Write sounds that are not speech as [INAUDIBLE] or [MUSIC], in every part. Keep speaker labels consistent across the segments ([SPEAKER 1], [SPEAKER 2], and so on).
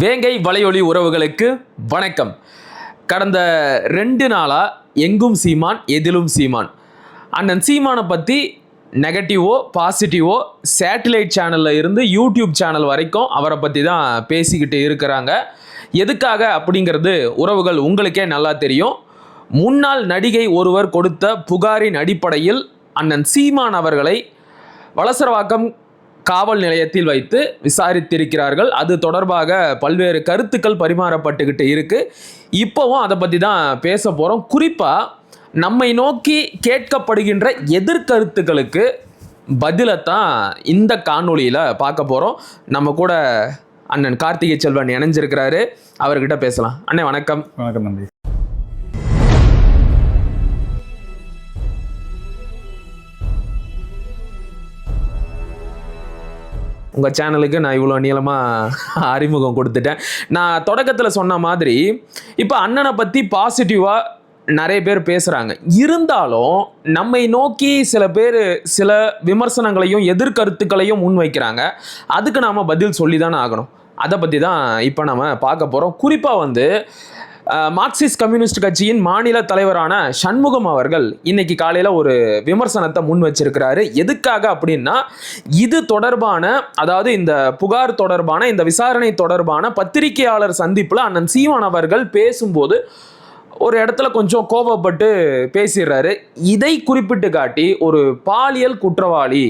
[SPEAKER 1] வேங்கை வலையொலி உறவுகளுக்கு வணக்கம். கடந்த ரெண்டு நாளாக எங்கும் சீமான் எதிலும் சீமான். அண்ணன் சீமானை பற்றி நெகட்டிவோ பாசிட்டிவோ சேட்டிலைட் சேனலில் இருந்து யூடியூப் சேனல் வரைக்கும் அவரை பற்றி தான் பேசிக்கிட்டு இருக்கிறாங்க. எதுக்காக அப்படிங்கிறது உறவுகள் உங்களுக்கே நல்லா தெரியும். முன்னாள் நடிகை ஒருவர் கொடுத்த புகாரின் அடிப்படையில் அண்ணன் சீமான் அவர்களை வலசரவாக்கம் காவல் நிலையத்தில் வைத்து விசாரித்திருக்கிறார்கள். அது தொடர்பாக பல்வேறு கருத்துக்கள் பரிமாறப்பட்டுக்கிட்டு இருக்கு. இப்போவும் அதை பற்றி தான் பேச போகிறோம் குறிப்பாக நம்மை நோக்கி கேட்கப்படுகின்ற எதிர்கருத்துக்களுக்கு பதிலைத்தான் இந்த காணொளியில் பார்க்க போகிறோம் நம்ம கூட அண்ணன் கார்த்திகை செல்வன் இணைஞ்சிருக்கிறாரு. அவர்கிட்ட பேசலாம். அண்ணே வணக்கம்.
[SPEAKER 2] வணக்கம் நம்பி
[SPEAKER 1] உங்கள் சேனலுக்கு நான் இவ்வளோ நீளமாக அறிமுகம் கொடுத்துட்டேன். நான் தொடக்கத்தில் சொன்ன மாதிரி இப்போ அண்ணனை பற்றி பாசிட்டிவாக நிறைய பேர் பேசுகிறாங்க இருந்தாலும் நம்மை நோக்கி சில பேர் சில விமர்சனங்களையும் எதிர்கருத்துக்களையும் முன்வைக்கிறாங்க. அதுக்கு நாம் பதில் சொல்லி தானே ஆகணும். அதை பற்றி தான் இப்போ நம்ம பார்க்க போகிறோம் குறிப்பாக வந்து மார்க்சிஸ்ட் கம்யூனிஸ்ட் கட்சியின் மாநில தலைவரான சண்முகம் அவர்கள் இன்னைக்கு காலையில் ஒரு விமர்சனத்தை முன் வச்சிருக்கிறாரு. எதுக்காக அப்படின்னா இது தொடர்பான அதாவது இந்த புகார் தொடர்பான இந்த விசாரணை தொடர்பான பத்திரிகையாளர் சந்திப்பில் அண்ணன் சீமான் அவர்கள் பேசும்போது ஒரு இடத்துல கொஞ்சம் கோபப்பட்டு பேசிடுறாரு. இதை குறிப்பிட்டு காட்டி ஒரு பாலியல் குற்றவாளி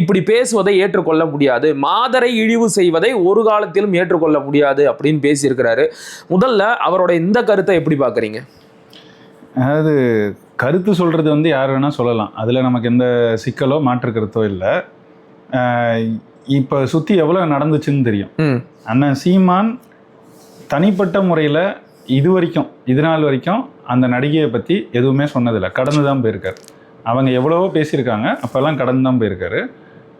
[SPEAKER 1] இப்படி பேசுவதை ஏற்றுக்கொள்ள முடியாது. மாதரை இழிவு செய்வதை ஒரு காலத்திலும் ஏற்றுக்கொள்ள முடியாது அப்படின்னு பேசியிருக்கிறாரு. முதல்ல அவரோட இந்த கருத்தை எப்படி பார்க்குறீங்க?
[SPEAKER 2] அதாவது கருத்து சொல்கிறது வந்து யார் வேணால் சொல்லலாம். அதில் நமக்கு எந்த சிக்கலோ மாற்று கருத்தோ இல்லை. இப்போ சுற்றி எவ்வளோ நடந்துச்சுன்னு தெரியும். அண்ணன் சீமான் தனிப்பட்ட முறையில் இது வரைக்கும் இது நாள் வரைக்கும் அந்த நடிகையை பற்றி எதுவுமே சொன்னதில்லை. கடந்து தான் போயிருக்காரு. அவங்க எவ்வளவோ பேசியிருக்காங்க. அப்போல்லாம் கடந்து தான் போயிருக்காரு.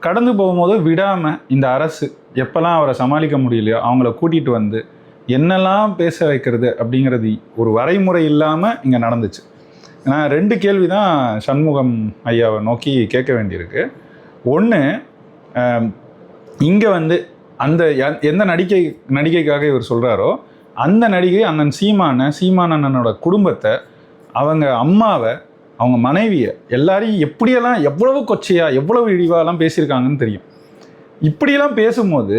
[SPEAKER 2] கடந்து போகும்போது விடாமல் இந்த அரசு எப்போல்லாம் அவரை சமாளிக்க முடியலையோ அவங்கள கூட்டிகிட்டு வந்து என்னெல்லாம் பேச வைக்கிறது அப்படிங்கிறது ஒரு வரைமுறை இல்லாமல் இங்கே நடந்துச்சு. நான் ரெண்டு கேள்வி தான் சண்முகம் ஐயாவை நோக்கி கேட்க வேண்டியிருக்கு. ஒன்று இங்கே வந்து அந்த எந்த நடிகை நடிகைக்காக இவர் சொல்கிறாரோ அந்த நடிகை அண்ணன் சீமான சீமான் அண்ணனோட குடும்பத்தை அவங்க அம்மாவை அவங்க மனைவியை எல்லாரையும் எப்படியெல்லாம் எவ்வளவு கொச்சையாக எவ்வளவு இழிவாலாம் பேசியிருக்காங்கன்னு தெரியும். இப்படியெல்லாம் பேசும்போது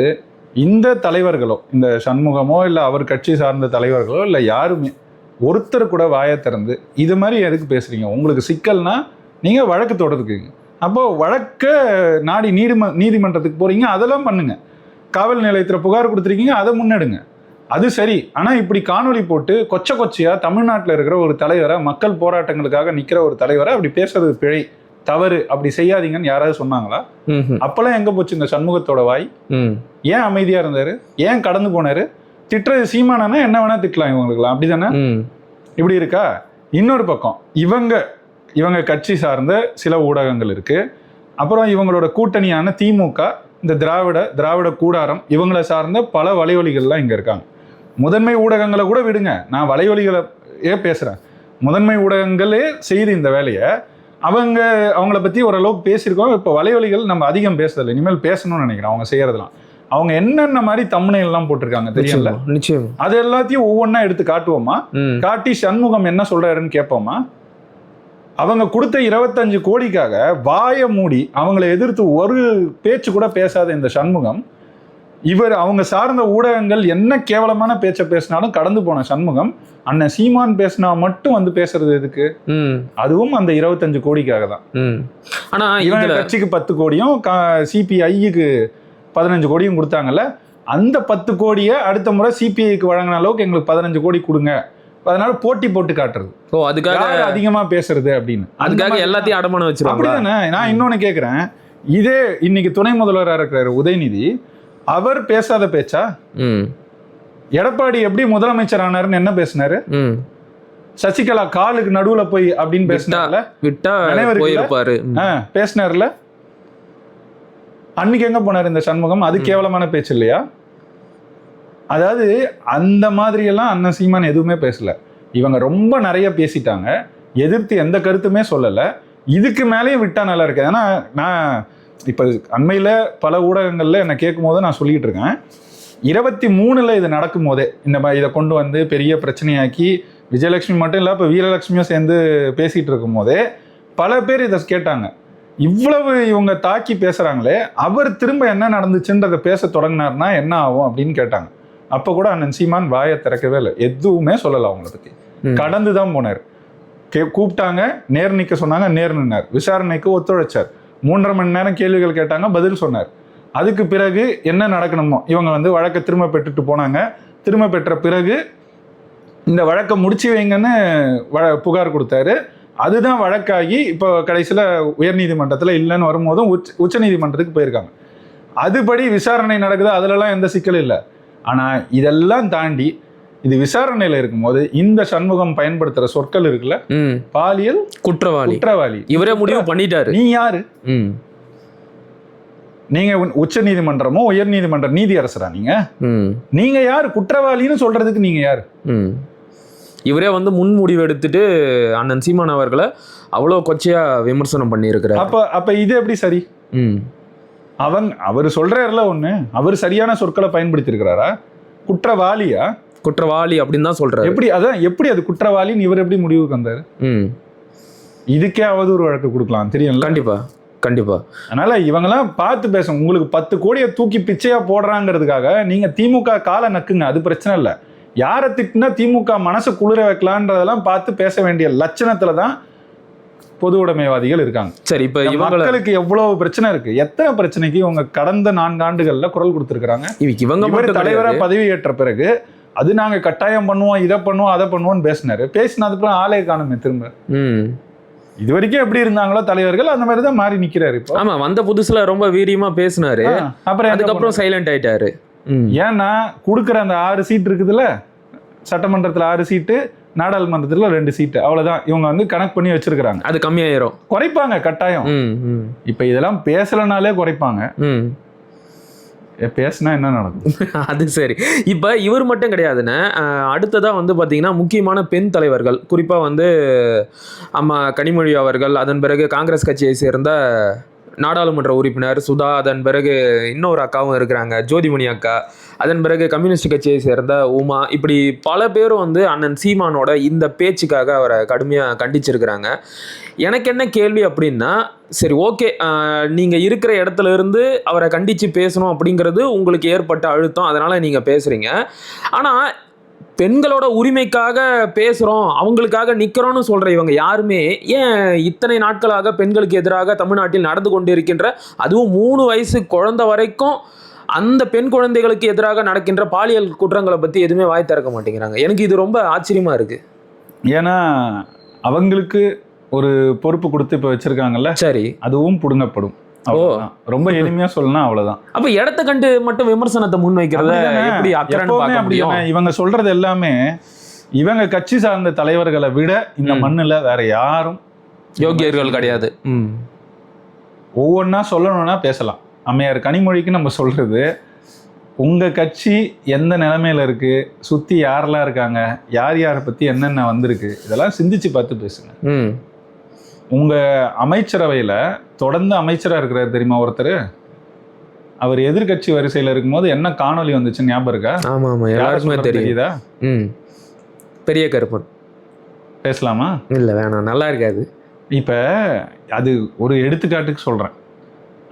[SPEAKER 2] இந்த தலைவர்களோ இந்த சண்முகமோ இல்லை அவர் கட்சி சார்ந்த தலைவர்களோ இல்லை யாருமே ஒருத்தர் கூட வாயை திறந்து இது மாதிரி எதுக்கு பேசுகிறீங்க உங்களுக்கு சிக்கல்னா நீங்கள் வழக்கு தொடர்ந்துக்குங்க அப்போது வழக்க நாடி நீதிம நீதிமன்றத்துக்கு போகிறீங்க அதெல்லாம் பண்ணுங்கள் காவல் நிலையத்தில் புகார் கொடுத்துருக்கீங்க அதை முன்னெடுங்க. அது சரி. ஆனால் இப்படி காணொளி போட்டு கொச்ச கொச்சையா தமிழ்நாட்டில் இருக்கிற ஒரு தலைவரை மக்கள் போராட்டங்களுக்காக நிற்கிற ஒரு தலைவரை அப்படி பேசுறது பிழை தவறு அப்படி செய்யாதீங்கன்னு யாராவது சொன்னாங்களா? அப்பெல்லாம் எங்க போச்சு இந்த சண்முகத்தோட வாய்? ஏன் அமைதியா இருந்தாரு? ஏன் கடந்து போனாரு? திட்டுறது சீமானா என்ன வேணா திட்டலாம் இவங்களுக்குலாம் அப்படிதானே? இப்படி இருக்கா? இன்னொரு பக்கம் இவங்க இவங்க கட்சி சார்ந்த சில ஊடகங்கள் இருக்கு. அப்புறம் இவங்களோட கூட்டணியான திமுக இந்த திராவிட திராவிட கூடாரம் இவங்கள சார்ந்த பல வலைவலிகள்லாம் இங்க இருக்காங்க. முதன்மை ஊடகங்களை கூட விடுங்க. நான் வலைவலிகளை ஏ பேசுறேன். முதன்மை ஊடகங்களே செய்து இந்த வேலையை. அவங்க அவங்கள பத்தி ஓரளவுக்கு பேசியிருக்கோம். இப்போ வலைவலிகள் நம்ம அதிகம் பேசுறதில்லை. இனிமேல் பேசணும்னு நினைக்கிறேன் அவங்க செய்யறதெல்லாம். அவங்க என்னென்ன மாதிரி தம்னை எல்லாம் போட்டிருக்காங்க தெரியல
[SPEAKER 1] நிச்சயமா
[SPEAKER 2] அது எல்லாத்தையும் ஒவ்வொன்றா எடுத்து காட்டுவோமா? காட்டி சண்முகம் என்ன சொல்றாருன்னு கேட்போமா? அவங்க கொடுத்த இருபத்தஞ்சு கோடிக்காக வாயை மூடி அவங்கள எதிர்த்து ஒரு பேச்சு கூட பேசாத இந்த சண்முகம் இவர் அவங்க சார்ந்த ஊடகங்கள் என்ன கேவலமான பேச்சை பேசினாலும் கடந்து போன சண்முகம் அண்ணன் சீமான் பேசினா மட்டும் வந்து பேசுறது எதுக்கு? அதுவும் அந்த இருபத்தஞ்சு கோடிக்காக தான்.
[SPEAKER 1] ஆனா
[SPEAKER 2] இவங்க கட்சிக்கு பத்து கோடியும் சிபிஐக்கு பதினஞ்சு கோடியும் கொடுத்தாங்கல்ல அந்த பத்து கோடியை அடுத்த முறை சிபிஐக்கு வழங்கின அளவுக்கு எங்களுக்கு பதினஞ்சு கோடி கொடுங்க. அதனால போட்டி போட்டு காட்டுறது.
[SPEAKER 1] ஓ அதுக்காக
[SPEAKER 2] அதிகமா பேசுறது அப்படின்னு?
[SPEAKER 1] அதுக்காக எல்லாத்தையும் அடமானம் வச்சிருவாங்க
[SPEAKER 2] அப்படிதானே? நான் இன்னொன்னு கேக்குறேன். இதே இன்னைக்கு துணை முதல்வராக இருக்கிற உதயநிதி. அவர் பேசாத பேச்சா? எடப்பாடி எப்படி முதலமைச்சர் ஆனாருன்னு என்ன பேசினாரு? சசிகலா காலுக்கு நடுவுல போய் அப்படின்னு பேசினார்ல.
[SPEAKER 1] விட்டா? போயிருப்பாரு.
[SPEAKER 2] பேசினார்ல. அன்னைக்கு எங்க போனார் இந்த சண்முகம்? அது கேவலமான பேச்சு இல்லையா? அதாவது அந்த மாதிரி எல்லாம் அண்ணன் சீமான் எதுவுமே பேசல. இவங்க ரொம்ப நிறைய பேசிட்டாங்க. எதிர்த்து எந்த கருத்துமே சொல்லல. இதுக்கு மேலேயும் விட்டா நல்லா இருக்கு ஏன்னா நான் இப்போ அண்மையில் பல ஊடகங்களில் என்னை கேட்கும் போது நான் சொல்லிட்டு இருக்கேன். இருபத்தி மூணுல இது நடக்கும் போதே இந்த மாதிரி இதை கொண்டு வந்து பெரிய பிரச்சனையாக்கி விஜயலட்சுமி மட்டும் இல்லை இப்போ வீரலட்சுமியும் சேர்ந்து பேசிட்டு இருக்கும் போதே பல பேர் இதை கேட்டாங்க. இவ்வளவு இவங்க தாக்கி பேசுறாங்களே அவர் திரும்ப என்ன நடந்துச்சுன்றதை பேச தொடங்கினார்னா என்ன ஆகும் அப்படின்னு கேட்டாங்க. அப்போ கூட அண்ணன் சீமான் வாயை திறக்கவே இல்லை. எதுவுமே சொல்லலை அவங்கள
[SPEAKER 1] ம்.
[SPEAKER 2] கடந்து தான் போனார். கே கூப்பிட்டாங்க நேர் நிற்க சொன்னாங்க நேர் நின்னார். விசாரணைக்கு ஒத்துழைச்சார். மூன்றரை மணி நேரம் கேள்விகள் கேட்டாங்க பதில் சொன்னார். அதுக்கு பிறகு என்ன நடக்கணுமோ இவங்க வந்து வழக்கை திரும்ப பெற்றுட்டு போனாங்க. திரும்ப பெற்ற பிறகு இந்த வழக்கை முடிச்சு வைங்கன்னு வ புகார் கொடுத்தாரு. அதுதான் வழக்காகி இப்போ கடைசியில் உயர்நீதிமன்றத்தில் இல்லைன்னு வரும்போதும் உச்ச உச்சநீதிமன்றத்துக்கு போயிருக்காங்க. அதுபடி விசாரணை நடக்குது? அதுலலாம் எந்த சிக்கலும் இல்லை. ஆனால் இதெல்லாம் தாண்டி இது விசாரணையில் இருக்கும்போது இந்த சண்முகம் பயன்படுத்துகிற சொற்கள் இருக்குல்ல?
[SPEAKER 1] ம்.
[SPEAKER 2] பாலியல்
[SPEAKER 1] குற்றவாளி.
[SPEAKER 2] குற்றவாளி.
[SPEAKER 1] இவரே முடிவு பண்ணிட்டாரு.
[SPEAKER 2] நீ யாரு?
[SPEAKER 1] ம்.
[SPEAKER 2] நீங்க உச்ச நீதிமன்றமோ உயர் நீதிமன்ற நீதி அரசரா நீங்க?
[SPEAKER 1] ம்.
[SPEAKER 2] நீங்க யார்? குற்றவாளின்னு சொல்றதுக்கு நீங்க யார்?
[SPEAKER 1] ம். இவரே வந்து முன் முடிவு எடுத்துட்டு அண்ணன் சீமான் அவர்களை அவ்வளோ கொச்சையா விமர்சனம் பண்ணியிருக்கிறார்.
[SPEAKER 2] அப்ப அப்ப இது எப்படி சரி?
[SPEAKER 1] ம்.
[SPEAKER 2] அவங்க அவர் சொல்றாருல ஒண்ணு. அவர் சரியான சொற்களை பயன்படுத்தி இருக்கிறாரா குற்றவாளியா?
[SPEAKER 1] குற்றவாளி அப்படின்னு தான் சொல்றாரு.
[SPEAKER 2] எப்படி அதான் எப்படி அது குற்றவாளின்னு இவர் எப்படி முடிவுக்கு வந்தாரு? இதுக்கே அவதூறு வழக்கு கொடுக்கலாம் தெரியும்ல?
[SPEAKER 1] கண்டிப்பா கண்டிப்பா.
[SPEAKER 2] அதனால இவங்கெல்லாம் பார்த்து பேசும் உங்களுக்கு பத்து கோடியை தூக்கி பிச்சையா போடுறாங்கிறதுக்காக நீங்க திமுக காலை நக்குங்க அது பிரச்சனை இல்லை. யாரை திட்டினா திமுக மனசை குளிர வைக்கலான்றதெல்லாம் பார்த்து பேச வேண்டிய லட்சணத்துல தான் பொது உடைமைவாதிகள் இருக்காங்க.
[SPEAKER 1] சரி இப்ப
[SPEAKER 2] மக்களுக்கு எவ்வளவு பிரச்சனை இருக்கு? எத்தனை பிரச்சனைக்கு இவங்க கடந்த நான்கு ஆண்டுகள்ல குரல் கொடுத்திருக்கிறாங்க?
[SPEAKER 1] இவ- இவங்க
[SPEAKER 2] இவர்
[SPEAKER 1] மட்டும்
[SPEAKER 2] தலைவரா
[SPEAKER 1] தலைவரா
[SPEAKER 2] பதவி ஏற்ற பிறகு அது நாங்க கட்டாயம் பண்ணுவோம் இதை பண்ணுவோம் அதை பண்ணுவோம்னு பேசினாரு. பேசினதுக்கு அப்புறம் ஆளே காணுமே திரும்ப. இது வரைக்கும் எப்படி இருந்தாங்களோ தலைவர்கள் அந்த மாதிரி தான் மாறி நிக்கிறாரு இப்போ.
[SPEAKER 1] ஆமா வந்த புதுசுல ரொம்ப வீரியமா பேசினாரு.
[SPEAKER 2] அப்புறம்
[SPEAKER 1] அதுக்கப்புறம் சைலண்ட் ஆயிட்டாரு.
[SPEAKER 2] ஏன்னா கொடுக்குற அந்த ஆறு சீட் இருக்குதுல்ல சட்டமன்றத்தில் ஆறு சீட்டு நாடாளுமன்றத்தில் ரெண்டு சீட்டு அவ்வளவுதான். இவங்க வந்து கணக்கு பண்ணி வச்சிருக்கிறாங்க.
[SPEAKER 1] அது கம்மியாயிரும்.
[SPEAKER 2] குறைப்பாங்க கட்டாயம். இப்போ இதெல்லாம் பேசலனாலே குறைப்பாங்க. பேசினா என்ன நடக்கும்? [LAUGHS]
[SPEAKER 1] அது சரி. இப்போ இவர் மட்டும் கிடையாதுண்ணே அடுத்ததாக வந்து பார்த்தீங்கன்னா முக்கியமான பெண் தலைவர்கள். குறிப்பாக வந்து அம்மா கனிமொழி அவர்கள் அதன் பிறகு காங்கிரஸ் கட்சியை சேர்ந்த நாடாளுமன்ற உறுப்பினர் சுதா அதன் பிறகு இன்னொரு அக்காவும் இருக்கிறாங்க ஜோதிமணி அக்கா. அதன் பிறகு கம்யூனிஸ்ட் கட்சியை சேர்ந்த உமா. இப்படி பல பேரும் வந்து அண்ணன் சீமானோட இந்த பேச்சுக்காக அவரை கடுமையாக கண்டிச்சிருக்கிறாங்க. எனக்கு என்ன கேள்வி அப்படின்னா சரி ஓகே நீங்கள் இருக்கிற இடத்துல இருந்து அவரை கண்டித்து பேசணும் அப்படிங்கிறது உங்களுக்கு ஏற்பட்ட அழுத்தம் அதனால் நீங்கள் பேசுகிறீங்க ஆனால் பெண்களோட உரிமைக்காக பேசுகிறோம் அவங்களுக்காக நிற்கிறோம்னு சொல்கிற இவங்க யாருமே ஏன் இத்தனை நாட்களாக பெண்களுக்கு எதிராக தமிழ்நாட்டில் நடந்து கொண்டு இருக்கின்ற அதுவும் மூணு வயசு குழந்தை வரைக்கும் அந்த பெண் குழந்தைகளுக்கு எதிராக நடக்கின்ற பாலியல் குற்றங்களை பற்றி எதுவுமே வாய் திறக்க மாட்டேங்கிறாங்க. எனக்கு இது ரொம்ப ஆச்சரியமாக இருக்குது
[SPEAKER 2] ஏன்னா அவங்களுக்கு ஒரு பொறுப்பு கொடுத்து இப்போ வச்சிருக்காங்கல்ல
[SPEAKER 1] சரி.
[SPEAKER 2] அதுவும் புடுங்கப்படும். ரொம்ப எளிமையா சொல்லணும் அவ்வளவுதான்.
[SPEAKER 1] அப்ப இடத்த கண்டு மட்டும் விமர்சனத்தை முன் வைக்கிறத
[SPEAKER 2] அப்படிதானே?
[SPEAKER 1] எப்படி
[SPEAKER 2] அப்படிதானே? இவங்க சொல்றது எல்லாமே இவங்க கட்சி சார்ந்த தலைவர்களை விட இந்த. மண்ணுல வேற யாரும்
[SPEAKER 1] யோகியர்கள் கிடையாது. ம்.
[SPEAKER 2] ஒவ்வொன்றா சொல்லணும்னா பேசலாம். அம்மையார் கனிமொழிக்கு நம்ம சொல்றது உங்க கட்சி எந்த நிலைமையில இருக்கு? சுத்தி யாரெல்லாம் இருக்காங்க? யார் யாரை பத்தி என்னென்ன வந்திருக்கு? இதெல்லாம் சிந்திச்சு பார்த்து பேசுங்க.
[SPEAKER 1] ம்
[SPEAKER 2] உங்க அமைச்சரவையில தொடர்ந்து அமைச்சரா இருக்கிறார் தெரியுமா ஒருத்தர்? அவர் எதிர்க்கட்சி வரிசையில இருக்கும்போது என்ன காணொளி வந்துச்சு? ஞாபகம் இருக்கா?
[SPEAKER 1] ஆமா ஆமா.
[SPEAKER 2] யாரை
[SPEAKER 1] எல்லாருக்குமே
[SPEAKER 2] தெரியுதா?
[SPEAKER 1] ம். பெரிய கருப்பன்.
[SPEAKER 2] பேசலாமா?
[SPEAKER 1] இல்ல வேணாம். நல்லா இருக்காது.
[SPEAKER 2] இப்ப அது ஒரு எடுத்துக்காட்டுக்கு சொல்றேன்.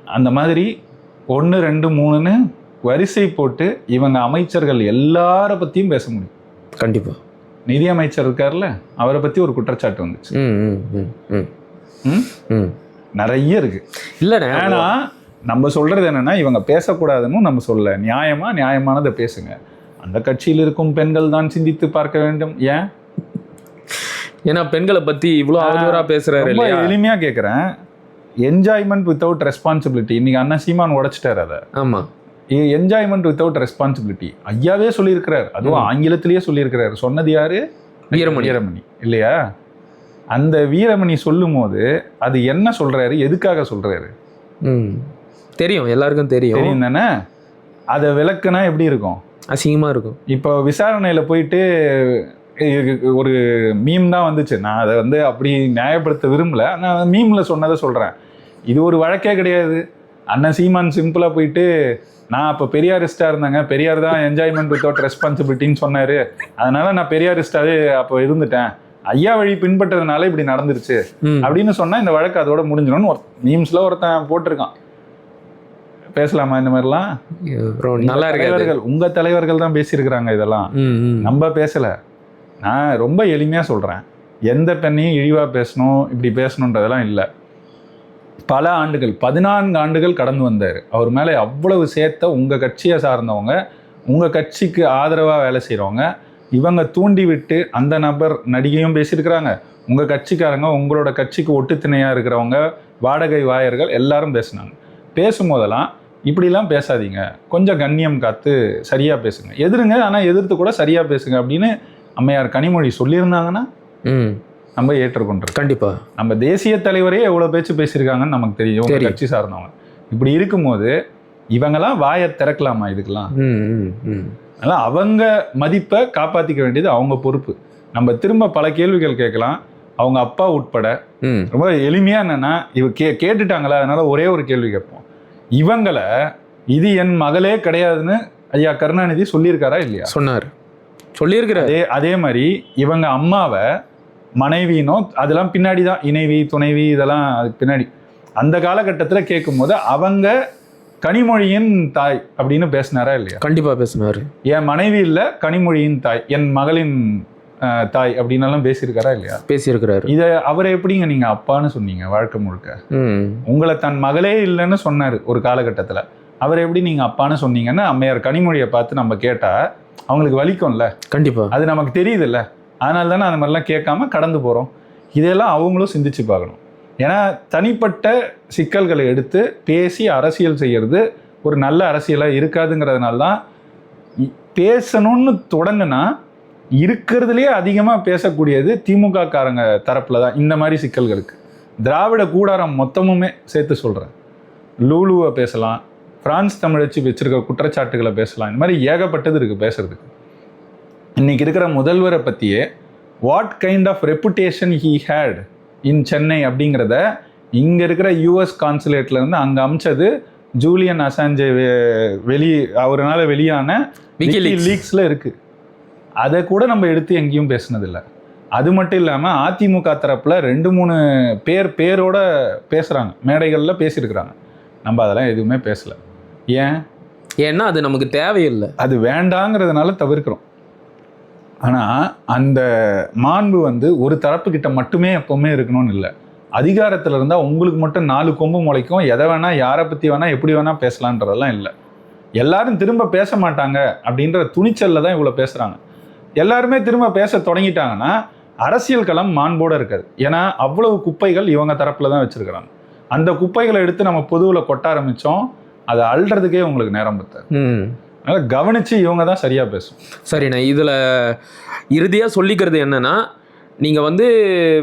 [SPEAKER 2] அந்த மாதிரி ஒன்று ரெண்டு மூணுன்னு வரிசை போட்டு இவங்க அமைச்சர்கள் எல்லார பத்தியும் பேச முடியும்.
[SPEAKER 1] கண்டிப்பா.
[SPEAKER 2] நிதி அமைச்சர் இருக்கார்ல அவரை பத்தி ஒரு குற்றச்சாட்டு வந்துச்சு. நிறைய இருக்கு.
[SPEAKER 1] இல்லண்ணே
[SPEAKER 2] ஏன்னா நம்ம சொல்றது என்னன்னா இவங்க பேசக்கூடாதுன்னு நம்ம சொல்ல. நியாயமா நியாயமானதை பேசுங்க. அந்த கட்சியில் இருக்கும் பெண்கள் தான் சிந்தித்து பார்க்க வேண்டும். ஏன்?
[SPEAKER 1] ஏன்னா பெண்களை பத்தி இவ்வளவு அவதூறா பேசுறாரு இல்லையா?
[SPEAKER 2] எளிமையா கேட்குறேன் என்ஜாய்மெண்ட் வித்தவுட் ரெஸ்பான்சிபிலிட்டி இன்னைக்கு அண்ணன் சீமான் உடைச்சிட்டாரு அதை.
[SPEAKER 1] ஆமா.
[SPEAKER 2] என்ஜாய்மெண்ட் வித்தவுட் ரெஸ்பான்சிபிலிட்டி ஐயாவே சொல்லியிருக்கிறார். அதுவும். ஆங்கிலத்திலேயே சொல்லியிருக்கிறார். சொன்னது யாரு?
[SPEAKER 1] வீரமணி.
[SPEAKER 2] வீரமணி. இல்லையா? அந்த வீரமணி சொல்லும் போது அது என்ன சொல்றாரு எதுக்காக சொல்றாரு?
[SPEAKER 1] ம். தெரியும் எல்லாருக்கும் தெரியும்.
[SPEAKER 2] தெரியும் தானே? அதை விளக்குனா எப்படி இருக்கும்?
[SPEAKER 1] அசிங்கமா இருக்கும்.
[SPEAKER 2] இப்போ விசாரணையில போயிட்டு ஒரு மீம் தான் வந்துச்சு. நான் அதை வந்து அப்படி நியாயப்படுத்த விரும்பல. நான் மீம்ல சொன்னதை சொல்றேன். இது ஒரு வழக்கே கிடையாது. அண்ணன் சீமான் சிம்பிளா போயிட்டு நான் அப்போ பெரியாரிஸ்டா இருந்தாங்க. பெரியார் தான் என்ஜாய்மெண்ட் வித்தவுட் ரெஸ்பான்சிபிலிட்டின்னு சொன்னாரு. அதனால நான் பெரியாரிஸ்டாவே அப்போ இருந்துட்டேன். ஐயா வழி பின்பற்றதுனால இப்படி நடந்துருச்சு. அப்படின்னு சொன்னா இந்த வழக்கு அதோட முடிஞ்சிடும்னு ஒரு மீம்ஸ்ல ஒருத்தன் போட்டிருக்கான். பேசலாமா இந்த மாதிரிலாம்?
[SPEAKER 1] நல்லா
[SPEAKER 2] தலைவர்கள் உங்க தலைவர்கள் தான் பேசியிருக்கிறாங்க இதெல்லாம். நம்ம பேசல. நான் ரொம்ப எளிமையா சொல்றேன். எந்த பெண்ணையும் இழிவா பேசணும் இப்படி பேசணுன்றதெல்லாம் இல்லை. பல ஆண்டுகள் பதினான்கு ஆண்டுகள் கடந்து வந்தார். அவர் மேலே அவ்வளவு சேர்த்த உங்க கட்சியை சார்ந்தவங்க உங்க கட்சிக்கு ஆதரவா வேலை செய்றவங்க இவங்க தூண்டி விட்டு அந்த நபர் நடிகையும் பேசியிருக்கிறாங்க. உங்க கட்சிக்காரங்க உங்களோட கட்சிக்கு ஒட்டுத்திணையா இருக்கிறவங்க வாடகை வாயர்கள் எல்லாரும் பேசினாங்க. பேசும்போதெல்லாம் இப்படிலாம் பேசாதீங்க. கொஞ்சம் கண்ணியம் காத்து சரியா பேசுங்க. எதிருங்க ஆனா எதிர்த்து கூட சரியா பேசுங்க அப்படின்னு அம்மையார் கனிமொழி சொல்லியிருந்தாங்கன்னா. நம்ம ஏற்றுக்கொண்டிருக்கோம்.
[SPEAKER 1] கண்டிப்பா.
[SPEAKER 2] நம்ம தேசிய தலைவரே எவ்வளவு பேச்சு பேசியிருக்காங்கன்னு நமக்கு தெரியும். கட்சி சார்ந்தவங்க. இப்படி இருக்கும்போது இவங்கெல்லாம் வாயை திறக்கலாமா இதுக்கெல்லாம். அதனால அவங்க மதிப்பை காப்பாத்திக்க வேண்டியது அவங்க பொறுப்பு. நம்ம திரும்ப பல கேள்விகள் கேட்கலாம். அவங்க அப்பா உட்பட. ரொம்ப எளிமையா என்னன்னா இவ கே கேட்டுட்டாங்களா? அதனால ஒரே ஒரு கேள்வி கேட்போம். இவங்களை இது என் மகளே கிடையாதுன்னு ஐயா கருணாநிதி சொல்லியிருக்காரா இல்லையா?
[SPEAKER 1] சொன்னார். சொல்லியிருக்கிறார்.
[SPEAKER 2] அதே அதே மாதிரி இவங்க அம்மாவை மனைவினோ அதெல்லாம் பின்னாடி தான் இணைவி துணைவி இதெல்லாம் அதுக்கு பின்னாடி. அந்த காலகட்டத்தில் கேட்கும்போது அவங்க கனிமொழியின் தாய் அப்படின்னு பேசினாரா இல்லையா?
[SPEAKER 1] கண்டிப்பா பேசினாரு.
[SPEAKER 2] என் மனைவி இல்லை கனிமொழியின் தாய் என் மகளின் தாய் அப்படின்னு எல்லாம் பேசியிருக்காரா இல்லையா?
[SPEAKER 1] பேசியிருக்கிறாரு.
[SPEAKER 2] இதை அவரை எப்படிங்க நீங்க அப்பான்னு சொன்னீங்க வாழ்க்கை முழுக்க. உங்களை தன் மகளே இல்லைன்னு சொன்னார் ஒரு காலகட்டத்தில். அவர் எப்படி நீங்க அப்பான்னு சொன்னீங்கன்னு அம்மையார் கனிமொழியை பார்த்து நம்ம கேட்டா அவங்களுக்கு வலிக்கும்ல?
[SPEAKER 1] கண்டிப்பா.
[SPEAKER 2] அது நமக்கு தெரியுதுல்ல. அதனால தானே அந்த மாதிரிலாம் கேட்காம கடந்து போகிறோம் இதெல்லாம் அவங்களும் சிந்திச்சு பார்க்கணும். ஏன்னா தனிப்பட்ட சிக்கல்களை எடுத்து பேசி அரசியல் செய்கிறது ஒரு நல்ல அரசியலாக இருக்காதுங்கிறதுனால தான் பேசணும்னு தொடங்குனா இருக்கிறதுலையே அதிகமாக பேசக்கூடியது திமுக காரங்க தரப்பில் தான் இந்த மாதிரி சிக்கல்களுக்கு திராவிட கூடாரம் மொத்தமுமே சேர்த்து சொல்கிறேன் லூலுவை பேசலாம் பிரான்ஸ் தமிழச்சி வச்சுருக்க குற்றச்சாட்டுகளை பேசலாம் இந்த மாதிரி ஏகப்பட்டது இருக்குது பேசுகிறதுக்கு இன்னைக்கு இருக்கிற முதல்வரை பற்றியே what kind of reputation he had in Chennai அப்படிங்கிறத இங்கே இருக்கிற யூஎஸ் இருந்து அங்கே அமிச்சது ஜூலியன் அசாஞ்சே வெளி அவரால் வெளியான. லீக்ஸில் இருக்கு. அதை கூட நம்ம எடுத்து எங்கேயும் பேசுனதில்ல. அது மட்டும் இல்லாமல் அதிமுக தரப்பில் ரெண்டு மூணு பேர் பேரோட பேசுகிறாங்க மேடைகளில் பேசியிருக்கிறாங்க. நம்ம அதெல்லாம் எதுவுமே பேசல. ஏன்?
[SPEAKER 1] ஏன்னா அது நமக்கு தேவையில்லை.
[SPEAKER 2] அது வேண்டாங்கிறதுனால தவிர்க்கிறோம். ஆனால் அந்த மாண்பு வந்து ஒரு தரப்புக்கிட்ட மட்டுமே எப்போவுமே இருக்கணும்னு இல்லை. அதிகாரத்தில் இருந்தால் உங்களுக்கு மட்டும் நாலு கொம்பு முளைக்கும். எதை வேணால் யாரை பற்றி வேணால் எப்படி வேணால் பேசலான்றதெல்லாம் இல்லை. எல்லாரும் திரும்ப பேச மாட்டாங்க அப்படின்ற துணிச்சலில் தான் இவ்வளோ பேசுகிறாங்க எல்லாருமே திரும்ப பேச தொடங்கிட்டாங்கன்னா அரசியல் களம் மாண்போடு இருக்காது. ஏன்னா அவ்வளவு குப்பைகள் இவங்க தரப்பில் தான் வச்சுருக்கிறாங்க. அந்த குப்பைகளை எடுத்து நம்ம பொதுவில் கொட்ட ஆரம்பித்தோம் அதை அள்ளுறதுக்கே உங்களுக்கு நேரம் பத்தாது. அதனால கவனித்து இவங்க தான் சரியாக பேசும்.
[SPEAKER 1] சரிண்ணா இதில் இறுதியாக சொல்லிக்கிறது என்னென்னா நீங்கள் வந்து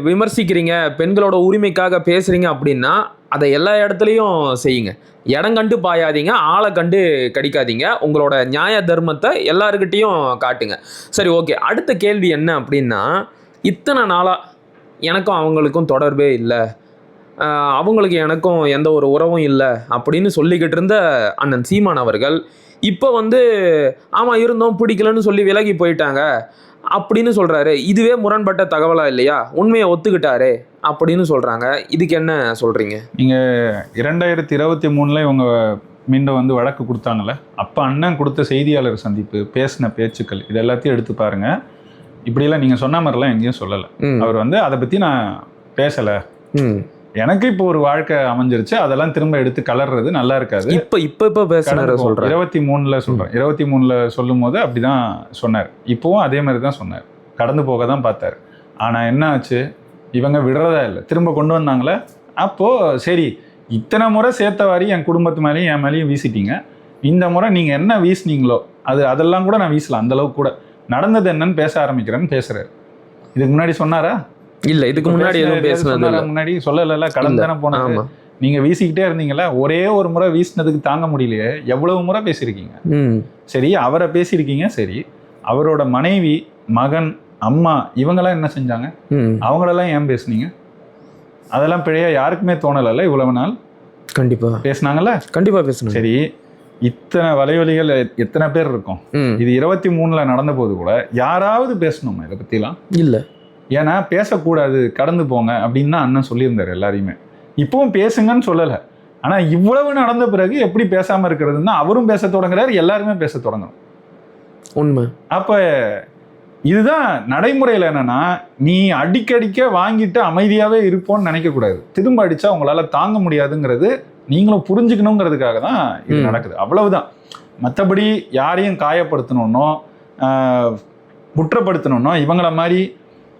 [SPEAKER 1] விமர்சிக்கிறீங்க பெண்களோட உரிமைக்காக பேசுகிறீங்க அப்படின்னா அதை எல்லா இடத்துலையும் செய்யுங்க. இடம் கண்டு பாயாதீங்க ஆளை கண்டு கடிக்காதீங்க. உங்களோட நியாய தர்மத்தை எல்லாருக்கிட்டேயும் காட்டுங்க. சரி ஓகே. அடுத்த கேள்வி என்ன அப்படின்னா இத்தனை நாளாக எனக்கும் அவங்களுக்கும் தொடர்பே இல்லை. அவங்களுக்கு எனக்கும் எந்த ஒரு உறவும் இல்லை அப்படின்னு சொல்லிக்கிட்டு இருந்த அண்ணன் சீமான் அவர்கள் இப்போ வந்து ஆமாம் இருந்தோம் பிடிக்கலன்னு சொல்லி விலகி போயிட்டாங்க. அப்படின்னு சொல்கிறாரு இதுவே முரண்பட்ட தகவலா இல்லையா? உண்மையை ஒத்துக்கிட்டாரே அப்படின்னு சொல்கிறாங்க இதுக்கு என்ன சொல்கிறீங்க
[SPEAKER 2] இரண்டாயிரத்தி இருபத்தி மூணுல இவங்க மீண்டும் வந்து வழக்கு கொடுத்தாங்கல்ல? அப்ப அண்ணன் கொடுத்த செய்தியாளர் சந்திப்பு பேசின பேச்சுக்கள் இது எல்லாத்தையும் எடுத்து பாருங்க. இப்படியெல்லாம் நீங்க சொன்ன மாதிரிலாம் எங்கேயும் சொல்லலை. அவர் வந்து அதை பத்தி நான் பேசல. எனக்கு இப்போ ஒரு வாழ்க்கை அமைஞ்சிருச்சு. அதெல்லாம் திரும்ப எடுத்து கலர்றது நல்லா இருக்காது.
[SPEAKER 1] இப்போ இப்போ இப்போ பேசுனார சொல்கிறேன்
[SPEAKER 2] இருபத்தி மூணுல சொல்றேன். இருபத்தி மூணுல சொல்லும் போது அப்படிதான் சொன்னார். இப்பவும் அதே மாதிரி தான் சொன்னார். கடந்து போக தான் பார்த்தாரு. ஆனா என்ன ஆச்சு? இவங்க விடுறதா இல்லை. திரும்ப கொண்டு வந்தாங்களே? அப்போ சரி இத்தனை முறை சேர்த்த வாரி என் குடும்பத்து மேலேயும் என் மேலேயும் வீசிட்டீங்க. இந்த முறை நீங்க என்ன வீசுனீங்களோ அது அதெல்லாம் கூட நான் வீசலாம் அந்த அளவுக்கு கூட. நடந்தது என்னன்னு பேச ஆரம்பிக்கிறேன்னு பேசுறாரு. இதுக்கு முன்னாடி சொன்னாரா?
[SPEAKER 1] இல்லை இதுக்கு முன்னாடி எதுவும் பேசுனது
[SPEAKER 2] முன்னாடி? சொல்லல கடந்து தானே போனது.
[SPEAKER 1] ஆமாம்
[SPEAKER 2] நீங்க வீசிக்கிட்டே இருந்தீங்களா ஒரே ஒரு முறை வீசினதுக்கு தாங்க முடியலையே எவ்வளவு முறை பேசியிருக்கீங்க? சரி அவரை பேசியிருக்கீங்க சரி. அவரோட மனைவி மகன் அம்மா இவங்கெல்லாம் என்ன செஞ்சாங்க? அவங்களெல்லாம் ஏன் பேசுனீங்க? அதெல்லாம் பிழையா யாருக்குமே தோணலைல்ல இவ்வளவு நாள்?
[SPEAKER 1] கண்டிப்பா.
[SPEAKER 2] பேசுனாங்கல்ல?
[SPEAKER 1] கண்டிப்பா பேசணும்
[SPEAKER 2] சரி இத்தனை வலைவலிகள் எத்தனை பேர் இருக்கும்? இது இருபத்தி மூணுல நடந்த போது கூட யாராவது பேசணுமா இதை பத்திலாம்?
[SPEAKER 1] இல்ல.
[SPEAKER 2] ஏன்னா பேசக்கூடாது கடந்து போங்க அப்படின்னு தான் அண்ணன் சொல்லியிருந்தாரு எல்லாரையுமே. இப்பவும் பேசுங்கன்னு சொல்லலை. ஆனா இவ்வளவு நடந்த பிறகு எப்படி பேசாம இருக்கிறதுன்னா அவரும் பேச தொடங்குறாரு எல்லாருமே பேச தொடங்கணும்
[SPEAKER 1] உண்மை.
[SPEAKER 2] அப்ப இதுதான் நடைமுறையில் என்னன்னா நீ அடிக்கடிக்க வாங்கிட்டு அமைதியாவே இருப்போம்னு நினைக்க கூடாது திரும்ப அடிச்சா உங்களால தாங்க முடியாதுங்கிறது நீங்களும் புரிஞ்சுக்கணுங்கிறதுக்காக தான் இது. நடக்குது. அவ்வளவுதான். மற்றபடி யாரையும் காயப்படுத்தணும்னோ ஆஹ், குற்றப்படுத்தணும்னோ இவங்கள மாதிரி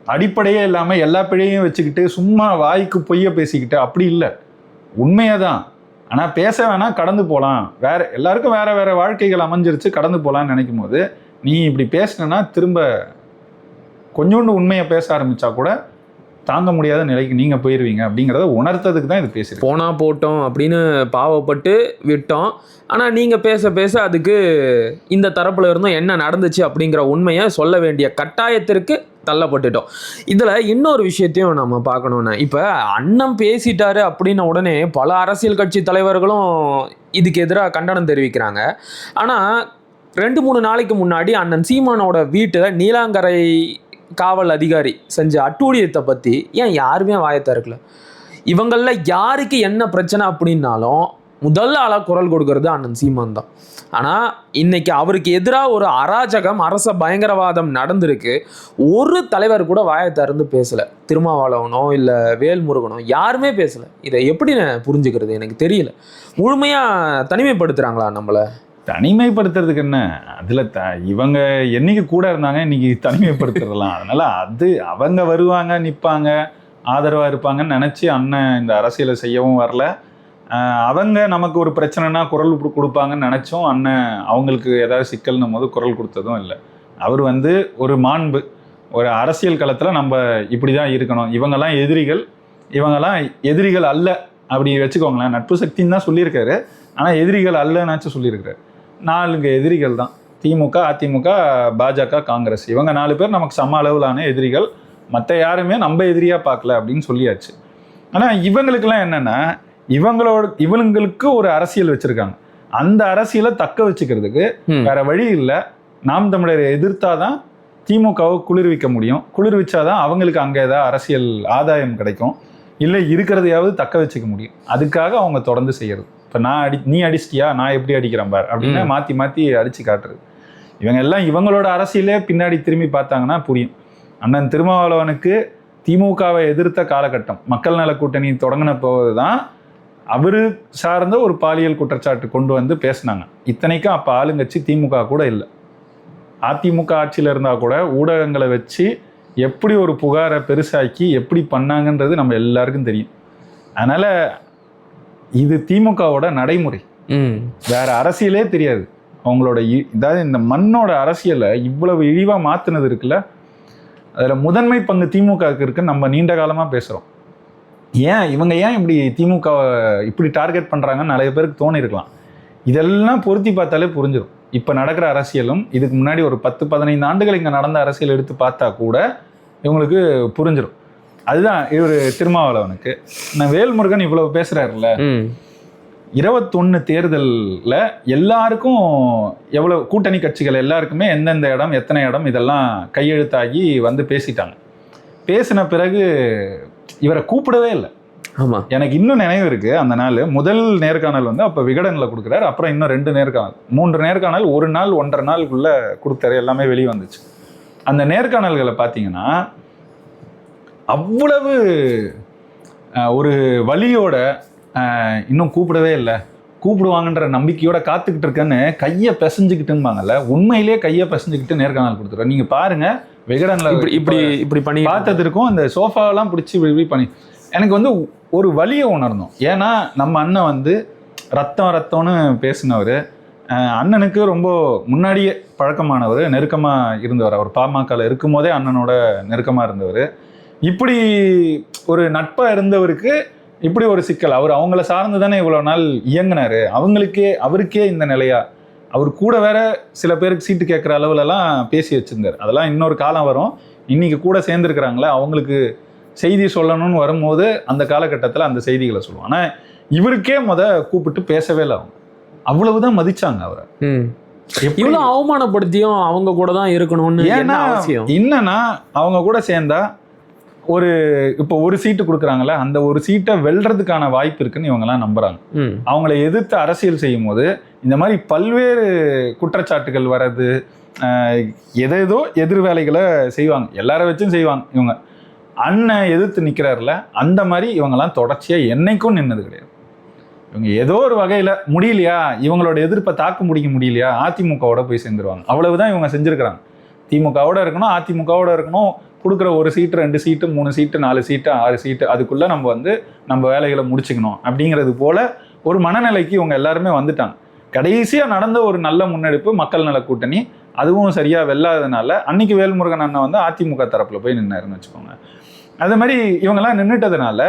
[SPEAKER 2] அடிப்படையே இல்லாமல் எல்லா பிழையும் வச்சுக்கிட்டு சும்மா வாய்க்கு பொய்ய பேசிக்கிட்டு அப்படி இல்லை. உண்மையை தான் ஆனால் பேச வேணா கடந்து போகலாம் வேற எல்லாருக்கும் வேற வேற வாழ்க்கைகள் அமைஞ்சிருச்சு கடந்து போகலான்னு நினைக்கும் போது நீ இப்படி பேசினா திரும்ப கொஞ்சோண்டு உண்மையை பேச ஆரம்பித்தா கூட தாங்க முடியாத நிலைக்கு நீங்கள் போயிடுவீங்க அப்படிங்கிறத உணர்த்ததுக்கு தான் இது பேசுறேன்
[SPEAKER 1] போனால் போட்டோம் அப்படின்னு பாவப்பட்டு விட்டோம். ஆனால் நீங்கள் பேச பேச அதுக்கு இந்த தரப்பில் இருந்தும் என்ன நடந்துச்சு அப்படிங்கிற உண்மையை சொல்ல வேண்டிய கட்டாயத்திற்கு தள்ளப்பட்டுட்டோம். இதில் இன்னொரு விஷயத்தையும் நம்ம பார்க்கணுன்னு இப்போ அண்ணன் பேசிட்டாரு அப்படின்ன உடனே பல அரசியல் கட்சி தலைவர்களும் இதுக்கு எதிராக கண்டனம் தெரிவிக்கிறாங்க. ஆனால் ரெண்டு மூணு நாளைக்கு முன்னாடி அண்ணன் சீமானோட வீட்டில் நீலாங்கரை காவல் அதிகாரி செஞ்ச அட்டூழியத்தை பற்றி ஏன் யாருமே வாயை இருக்கல இவங்களில் யாருக்கு என்ன பிரச்சனை அப்படின்னாலும் முதல் ஆளாக குரல் கொடுக்கறது அண்ணன் சீமான் தான். ஆனால் இன்னைக்கு அவருக்கு எதிராக ஒரு அராஜகம் அரச பயங்கரவாதம் நடந்திருக்கு. ஒரு தலைவர் கூட வாயை திறந்து பேசலை. திருமாவளவனோ இல்லை வேல்முருகனோ யாருமே பேசலை. இதை எப்படி புரிஞ்சுக்கிறது? எனக்கு தெரியல. முழுமையாக தனிமைப்படுத்துகிறாங்களா நம்மளை?
[SPEAKER 2] தனிமைப்படுத்துறதுக்கு என்ன? அதில் த இவங்க என்னைக்கு கூட இருந்தாங்க இன்னைக்கு தனிமைப்படுத்திடலாம். அதனால் அது அவங்க வருவாங்க நிற்பாங்க ஆதரவாக இருப்பாங்கன்னு நினச்சி அண்ணன் இந்த அரசியலை செய்யவும் வரல. அவங்க நமக்கு ஒரு பிரச்சனைனா குரல் கொடுப்பாங்கன்னு நினச்சோம். அண்ணன் அவங்களுக்கு ஏதாவது சிக்கல்னும் போது குரல் கொடுத்ததும் இல்லை. அவர் வந்து ஒரு மாண்பு ஒரு அரசியல் களத்தில் நம்ம இப்படி தான் இருக்கணும். இவங்கெல்லாம் எதிரிகள் இவங்கெல்லாம் எதிரிகள் அல்ல அப்படி வச்சுக்கோங்களேன். நட்பு சக்தின்னு தான் சொல்லியிருக்காரு. ஆனால் எதிரிகள் அல்லனாச்சும் சொல்லியிருக்காரு. நாலுங்க எதிரிகள் தான். திமுக அதிமுக பாஜக காங்கிரஸ். இவங்க நாலு பேர் நமக்கு சம அளவிலான எதிரிகள். மற்ற யாருமே நம்ம எதிரியாக பார்க்கல அப்படின்னு சொல்லியாச்சு. ஆனால் இவங்களுக்கெல்லாம் என்னென்னா இவங்களோட இவங்களுக்கு ஒரு அரசியல் வச்சிருக்காங்க. அந்த அரசியலை தக்க வச்சுக்கிறதுக்கு. வேற வழி இல்லை. நாம் தமிழரை எதிர்த்தாதான் திமுகவை குளிர்விக்க முடியும். குளிர்விச்சாதான் அவங்களுக்கு அங்கே ஏதாவது அரசியல் ஆதாயம் கிடைக்கும். இல்லை இருக்கிறதையாவது தக்க வச்சுக்க முடியும். அதுக்காக அவங்க தொடர்ந்து செய்யறது. இப்போ நான் அடி நீ அடிச்சிட்டியா? நான் எப்படி அடிக்கிறேன் பார்? அப்படின்னு. மாற்றி மாற்றி அடிச்சு காட்டுறது. இவங்க எல்லாம் இவங்களோட அரசியலே பின்னாடி திரும்பி பார்த்தாங்கன்னா புரியும். அண்ணன் திருமாவளவனுக்கு திமுகவை எதிர்த்த காலகட்டம். மக்கள் நல கூட்டணி தொடங்கின போது தான் அவரு சார்ந்த ஒரு பாலியல் குற்றச்சாட்டு கொண்டு வந்து பேசினாங்க. இத்தனைக்கும் அப்போ ஆளுங்கட்சி திமுக கூட இல்லை. அதிமுக ஆட்சியில் இருந்தால் கூட ஊடகங்களை வச்சு எப்படி ஒரு புகாரை பெருசாக்கி எப்படி பண்ணாங்கன்றது நம்ம எல்லாருக்கும் தெரியும். அதனால இது திமுகவோட நடைமுறை. வேற அரசியலே தெரியாது. அவங்களோட இ- அதாவது இந்த மண்ணோட அரசியலை இவ்வளவு இழிவா மாத்துனது இருக்குல்ல அதுல முதன்மை பங்கு திமுகவுக்கு இருக்குன்னு நம்ம நீண்ட காலமா பேசுறோம். ஏன் இவங்க ஏன் இப்படி திமுக இப்படி டார்கெட் பண்றாங்கன்னு நிறைய பேருக்கு தோணி இருக்கலாம் இதெல்லாம் பொருத்தி பார்த்தாலே புரிஞ்சிடும் இப்ப நடக்கிற அரசியலும் இதுக்கு முன்னாடி ஒரு பத்து பதினைந்து ஆண்டுகள் இங்க நடந்த அரசியல் எடுத்து பார்த்தா கூட இவங்களுக்கு புரிஞ்சிடும் அதுதான் இவர் திருமாவளவனுக்கு. நான் வேல்முருகன் இவ்வளவு பேசுறாருல்ல.
[SPEAKER 1] ம்.
[SPEAKER 2] இருபத்தொன்னு தேர்தலில் எல்லாருக்கும் எவ்வளவு கூட்டணி கட்சிகள் எல்லாருக்குமே எந்தெந்த இடம் எத்தனை இடம் இதெல்லாம் கையெழுத்தாகி வந்து பேசிட்டாங்க. பேசின பிறகு இவரை கூப்பிடவே இல்லை.
[SPEAKER 1] ஆமாம்
[SPEAKER 2] எனக்கு இன்னும் நினைவு இருக்கு அந்த நாள். முதல் நேர்காணல் வந்து அப்போ விகடனில் கொடுக்குறாரு அப்புறம் இன்னும் ரெண்டு நேர்காணல். மூன்று நேர்காணல் ஒரு நாள் ஒன்றரை நாளுக்குள்ள கொடுத்தாரு எல்லாமே வெளியே வந்துச்சு. அந்த நேர்காணல்களை பார்த்தீங்கன்னா அவ்வளவு ஒரு வலியோட அஹ், இன்னும் கூப்பிடவே இல்லை. கூப்பிடுவாங்கன்ற நம்பிக்கையோட காத்துக்கிட்டு இருக்கேன்னு கையை பிசைஞ்சுக்கிட்டும்பாங்கல்ல உண்மையிலேயே கையை பிசைஞ்சுக்கிட்டு நேர்காணல் கொடுத்துருவோம் நீங்க பாருங்க விகடன்ல
[SPEAKER 1] இப்படி இப்படி இப்படி பண்ணி
[SPEAKER 2] பார்த்ததுக்கும் இந்த சோஃபாவெல்லாம் பிடிச்சி இப்படி பண்ணி எனக்கு வந்து ஒரு வலியை உணர்ந்தோம். ஏன்னா நம்ம அண்ணன் வந்து ரத்தம் ரத்தம்னு பேசினவர் அண்ணனுக்கு ரொம்ப முன்னாடியே பழக்கமானவர் நெருக்கமாக இருந்தவர். அவர் பாமகவில் இருக்கும்போதே அண்ணனோட நெருக்கமாக இருந்தவர். இப்படி ஒரு நட்பாக இருந்தவருக்கு இப்படி ஒரு சிக்கல். அவர் அவங்கள சார்ந்து தானே இவ்வளோ நாள் இயங்கினாரு. அவங்களுக்கே அவருக்கே இந்த நிலையா அவர் கூட வேற சில பேருக்கு சீட்டு கேட்குற அளவுலலாம் பேசி வச்சிருந்தார். அதெல்லாம் இன்னொரு காலம் வரும். இன்னைக்கு கூட சேர்ந்துருக்கிறாங்களே அவங்களுக்கு செய்தி சொல்லணும்னு வரும்போது அந்த காலகட்டத்தில் அந்த செய்திகளை சொல்லுவோம் ஆனால் இவருக்கே முத கூப்பிட்டு பேசவே இல்லை அவங்க. அவ்வளவுதான் மதிச்சாங்க அவரை.
[SPEAKER 1] இவ்வளவு அவமானப்படுத்தியும் அவங்க கூட தான் இருக்கணும்னு என்ன
[SPEAKER 2] ஏன்னா
[SPEAKER 1] அவசியம்?
[SPEAKER 2] என்னன்னா அவங்க கூட சேர்ந்தா ஒரு இப்போ ஒரு சீட்டு கொடுக்குறாங்கல்ல அந்த ஒரு சீட்டை வெல்றதுக்கான வாய்ப்பு இருக்குன்னு இவங்கெல்லாம் நம்புறாங்க. அவங்கள எதிர்த்து அரசியல் செய்யும் போது இந்த மாதிரி பல்வேறு குற்றச்சாட்டுகள் வர்றது எதேதோ எதிர் வேலைகளை செய்வாங்க. எல்லார வச்சும் செய்வாங்க இவங்க. அண்ணன் எதிர்த்து நிற்கிறாருல அந்த மாதிரி இவங்கெல்லாம் தொடர்ச்சியாக என்னைக்கும் நின்னது கிடையாது. இவங்க ஏதோ ஒரு வகையில் முடியலையா? இவங்களோட எதிர்ப்பை தாக்கு முடிக்க முடியலையா? அதிமுகவோட போய் சேர்ந்துருவாங்க. அவ்வளவுதான் இவங்க செஞ்சுருக்கிறாங்க. திமுகவோட இருக்கணும் அதிமுகவோட இருக்கணும். கொடுக்குற ஒரு சீட்டு ரெண்டு சீட்டு மூணு சீட்டு நாலு சீட்டு ஆறு சீட்டு அதுக்குள்ளே நம்ம வந்து நம்ம வேலைகளை முடிச்சுக்கணும். அப்படிங்கிறது போல் ஒரு மனநிலைக்கு இவங்க எல்லாருமே வந்துட்டாங்க. கடைசியாக நடந்த ஒரு நல்ல முன்னெடுப்பு மக்கள் நல கூட்டணி. அதுவும் சரியாக வெல்லாததுனால அன்னைக்கு வேல்முருகன் அண்ணன் வந்து அதிமுக தரப்பில் போய் நின்னாருன்னு வச்சுக்கோங்க. அது மாதிரி இவங்கெல்லாம் நின்றுட்டதுனால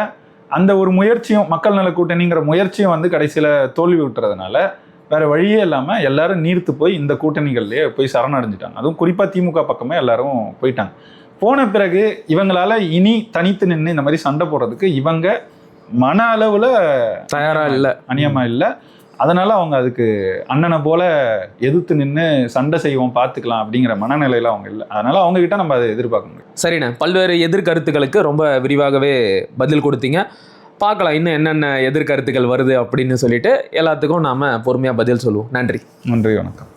[SPEAKER 2] அந்த ஒரு முயற்சியும் மக்கள் நல கூட்டணிங்கிற முயற்சியும் வந்து கடைசியில் தோல்வி விட்டுறதுனால வேற வழியே இல்லாம எல்லாரும் நீர்த்து போய் இந்த கூட்டணிகள்லயே போய் சரணடைஞ்சிட்டாங்க. அதுவும் குறிப்பா திமுக பக்கமே எல்லாரும் போயிட்டாங்க. போன பிறகு இவங்களால இனி தனித்து நின்று இந்த மாதிரி சண்டை போடுறதுக்கு இவங்க மன அளவுல
[SPEAKER 1] தயாரா இல்ல.
[SPEAKER 2] அநியமா இல்லை. அதனால அவங்க அதுக்கு அண்ணனை போல எதிர்த்து நின்று சண்டை செய்வோம் பார்த்துக்கலாம் அப்படிங்கிற மனநிலையில அவங்க இல்லை. அதனால அவங்க கிட்ட நம்ம அதை எதிர்பார்க்க முடியும்.
[SPEAKER 1] சரிண்ணே. பல்வேறு எதிர்கருத்துக்களுக்கு ரொம்ப விரிவாகவே பதில் கொடுத்தீங்க. பார்க்கலாம் இன்னும் என்னென்ன எதிர்கருத்துக்கள் வருது அப்படின்னு சொல்லிட்டு எல்லாத்துக்கும் நாம் பொறுமையாக பதில் சொல்லுவோம். நன்றி.
[SPEAKER 2] நன்றி வணக்கம்.